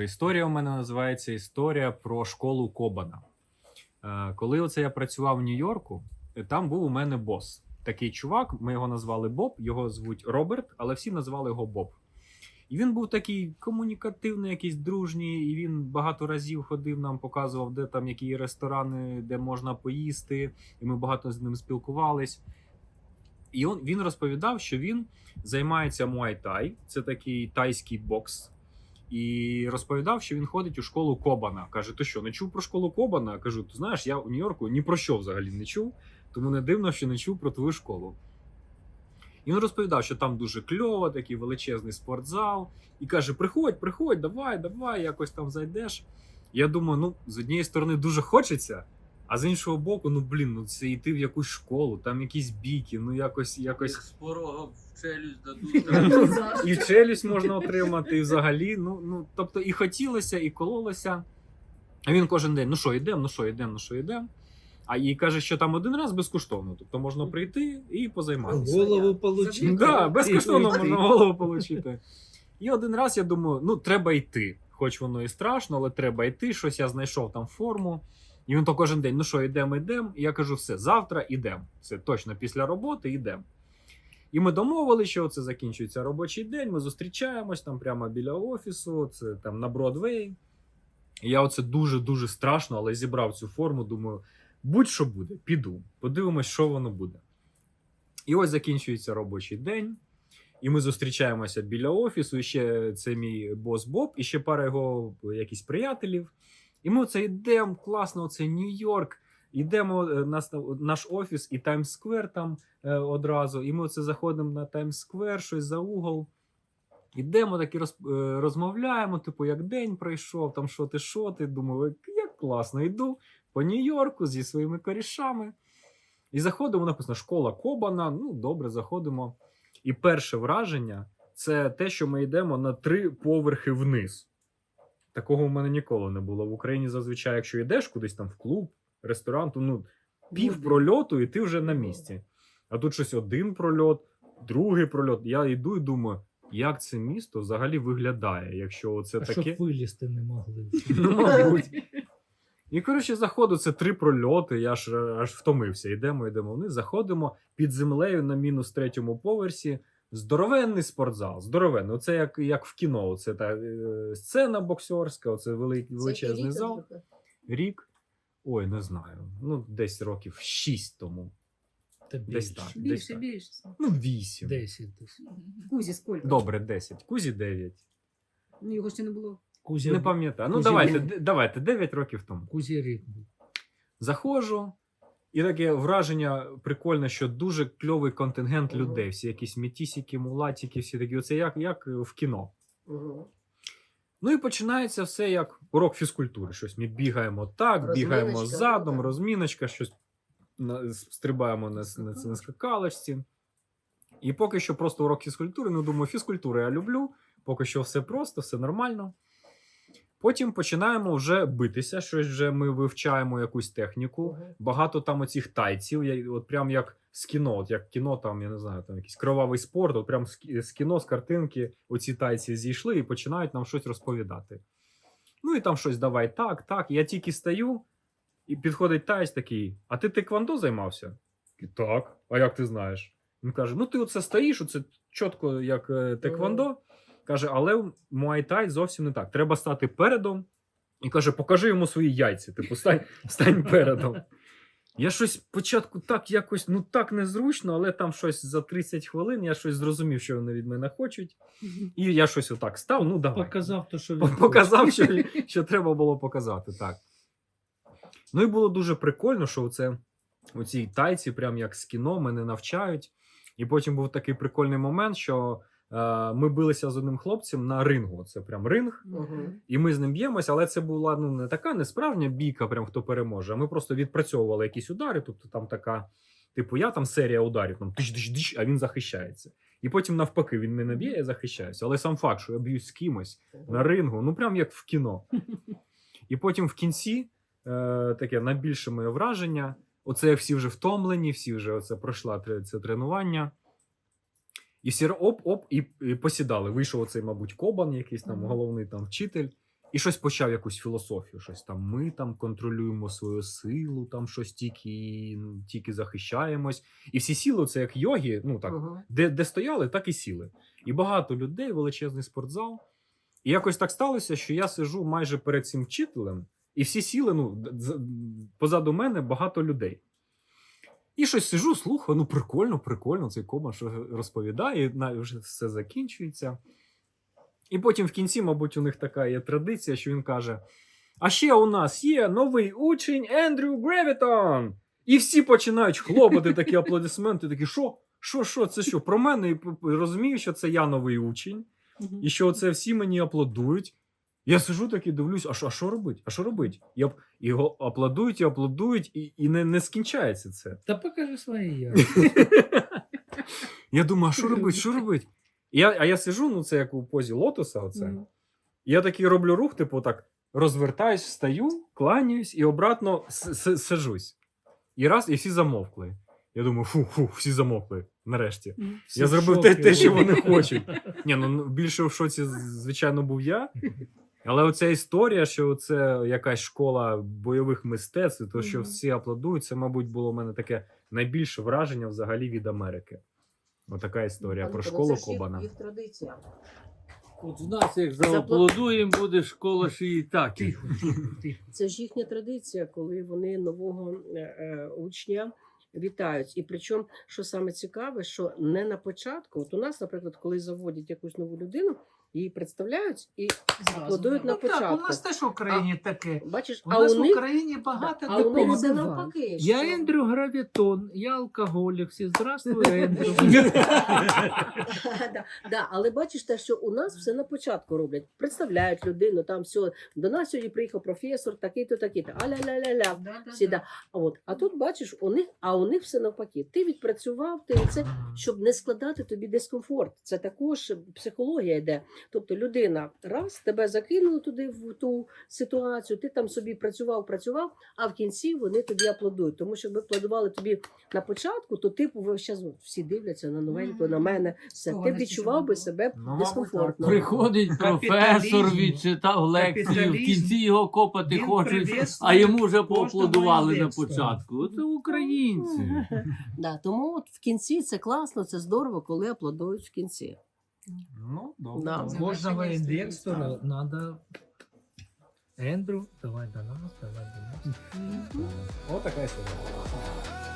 Отже, історія у мене називається Історія про школу Кобана. Е, Коли оце я працював в Нью-Йорку, е, там був у мене бос. Такий чувак, ми його назвали Боб, його звуть Роберт, але всі назвали його Боб. І він був такий комунікативний, якийсь дружній, і він багато разів ходив нам, показував, де там які ресторани, де можна поїсти, і ми багато з ним спілкувались. І він розповідав, що він займається муай-тай, це такий тайський бокс. І розповідав, що він ходить у школу Кобана. Каже: ти що, не чув про школу Кобана? Кажу, ти знаєш, я у Нью-Йорку ні про що взагалі не чув, тому не дивно, що не чув про твою школу. І він розповідав, що там дуже кльово, такий величезний спортзал. І каже: Приходь, приходь, давай, давай, якось там зайдеш. Я думаю, ну, з однієї сторони дуже хочеться, а з іншого боку, ну блін, ну це йти в якусь школу, там якісь бійки, ну якось, якось Як з порога в челюсть дадуть. і челюсть можна отримати, і взагалі. Ну, ну, тобто і хотілося, і кололося. А він кожен день: ну що, йдемо, ну що, йдемо, ну що, йдемо. А їй каже, що там один раз безкоштовно. Тобто можна прийти і позайматися. Голову получити. Да, безкоштовно можна голову отримати. І один раз я думаю, ну треба йти. Хоч воно і страшно, але треба йти. Щось я знайшов там форму. І він то кожен день: ну що, йдемо, йдемо. І я кажу, все, завтра йдемо. Це точно після роботи йдемо. І ми домовили, що це закінчується робочий день. Ми зустрічаємось там прямо біля офісу, це там на Бродвей. І я оце дуже-дуже страшно, але зібрав цю форму. Думаю, будь-що буде, піду. Подивимось, що воно буде. І ось закінчується робочий день. І ми зустрічаємося біля офісу. І ще це мій бос Боб, і ще пара його якісь приятелів. І ми оце йдемо, класно, оце Нью-Йорк. Йдемо е, нас, наш офіс і Таймс-сквер там е, одразу. І ми оце заходимо на Таймс-сквер, щось за угол. Ідемо так і роз, е, розмовляємо, типу, як день пройшов, там що ти, що ти. Думаю, як класно, йду по Нью-Йорку зі своїми корішами. І заходимо, написано школа Кобана. Ну, добре, заходимо. І перше враження це те, що ми йдемо на три поверхи вниз. Такого в мене ніколи не було. В Україні зазвичай, якщо йдеш кудись там в клуб, ресторан, то ну, пів прольоту, і ти вже на місці. А тут щось один прольот, другий прольот. Я йду і думаю, як це місто взагалі виглядає, якщо це А таке. щоб вилізти не могли. Ну, мабуть. І коротше, заходу це три прольоти. Я ж е, аж втомився. Йдемо, йдемо вниз. Заходимо під землею на мінус третьому поверсі. Здоровенний спортзал. Здоровенний. Оце як, як в кіно. Це та е, сцена боксерська, оце великий величезний зал. Рік. Ой, не знаю. Ну, десь років шість тому. Та Десь більше. так. десь Більше, так. більше. Ну, вісім. Десять десь. Кузі скільки? Добре, десять. Кузі дев'ять. Ну, його ще не було. Кузя, Не пам'ятаю. Ну, Кузі давайте, був. давайте, дев'ять років тому. Кузя рік був. Заходжу, і таке враження прикольне, що дуже кльовий контингент людей. Всі якісь метісіки, мулатіки, всі такі. Оце як, як в кіно. Ну і починається все як урок фізкультури. Щось ми бігаємо так, бігаємо Розминочка, задом, так. розміночка, щось на, стрибаємо на, на, на скакалочці. І поки що просто урок фізкультури. Ну, думаю, фізкультуру я люблю. Поки що все просто, все нормально. Потім починаємо вже битися, щось вже ми вивчаємо якусь техніку. Багато там оцих тайців, я, от прям як з кіно, от як кіно, там, я не знаю, там якийсь кровавий спорт, от прям з, кіно, з картинки, оці тайці зійшли і починають нам щось розповідати. Ну і там щось давай так, так. Я тільки стою, і підходить тайць такий: А ти теквандо займався? І так. А як ти знаєш? Він каже: Ну, ти оце стоїш, оце чітко як е, теквандо. Каже, але в муай-тай зовсім не так. Треба стати передом. І каже, покажи йому свої яйця. Типу, стань, стань передом. Я щось спочатку так якось, ну так незручно, але там щось за 30 хвилин я щось зрозумів, що вони від мене хочуть. І я щось отак став. Ну, давай. Показав то, що він Показав, що, що треба було показати, так. Ну і було дуже прикольно, що оце, у цій тайці, прям як з кіно, мене навчають. І потім був такий прикольний момент, що ми билися з одним хлопцем на рингу. Це прям ринг. І ми з ним б'ємося, але це була ну, не така не справжня бійка, прям хто переможе. Ми просто відпрацьовували якісь удари. Тобто там така, типу, я там серія ударів, там тиш-диш-диш, а він захищається. І потім навпаки, він мене б'є, я захищаюся. Але сам факт, що я б'юсь з кимось на рингу, ну прям як в кіно. І потім в кінці е, таке найбільше моє враження. Оце всі вже втомлені, всі вже оце пройшла це тренування. І всі оп-оп, і, і посідали. Вийшов оцей, мабуть, Кобан, якийсь там головний там вчитель. І щось почав якусь філософію, щось там. Ми там контролюємо свою силу, там щось тільки, тільки захищаємось. І всі сіли, це як йоги, ну так, Ага. де, де стояли, так і сіли. І багато людей, величезний спортзал. І якось так сталося, що я сижу майже перед цим вчителем, і всі сіли, ну, позаду мене багато людей. І щось сижу, слухаю, ну прикольно, прикольно, цей кома що розповідає, і на- вже все закінчується. І потім в кінці, мабуть, у них така є традиція, що він каже: А ще у нас є новий учень Ендрю Гревітон. І всі починають хлопати такі аплодисменти, такі, що? Що, що, це що? Про мене і розумію, що це я новий учень, і що це всі мені аплодують. Я сижу такий, дивлюсь, а що, а що робить? А що робить? І, ап- його аплодують і аплодують, і, і не, не скінчається це. Та покажи свої я. Я думаю, а що робить? Що робить? Я, а я сижу, ну це як у позі лотоса, оце. Я такий роблю рух, типу так, розвертаюсь, встаю, кланяюсь і обратно сижусь. І раз, і всі замовкли. Я думаю, фу, фу, всі замовкли. Нарешті. Всі я зробив те, те, що вони хочуть. Ні, ну ну, більше в шоці, звичайно, був я. Але оця історія, що це якась школа бойових мистецтв, і то, що всі аплодують, це, мабуть, було в мене таке найбільше враження взагалі від Америки. Отака історія Але про школу ж Кобана. Їх традиція. От в нас, як зааплодуємо, буде школа тихо. Це ж їхня традиція, коли вони нового е, е, учня вітають. І причому, що саме цікаве, що не на початку, от у нас, наприклад, коли заводять якусь нову людину, її представляють і аплодують на Ну, так, у нас теж в Україні таке. Бачиш, У а нас у в Україні багато а у них це навпаки. Я Ендрю Гравітон, я алкоголік. Всі здравствуй, Ендрю. да, да, але бачиш те, що у нас все на початку роблять. Представляють людину, там все. До нас сьогодні приїхав професор, такий-то, такий-то, аля-ля-ля-ля. А, от, а тут бачиш, у них, а у них все навпаки. Ти відпрацював, ти це, щоб не складати тобі дискомфорт. Це також психологія йде. Тобто людина раз тебе закинули туди в ту ситуацію, ти там собі працював, працював, а в кінці вони тобі аплодують. Тому що якби аплодували тобі на початку, то типу зараз всі дивляться на новеньку, на мене. Все, ти відчував би себе Ну, дискомфортно. Приходить професор, відчитав лекцію, в кінці його копати хочуть, а йому вже поаплодували на початку. Це українці. Да, тому от в кінці це класно, це здорово, коли аплодують в кінці. Ну, добре. Да. У кожного інвестора треба... Ендрю, давай до нас, давай до нас. Отака історія.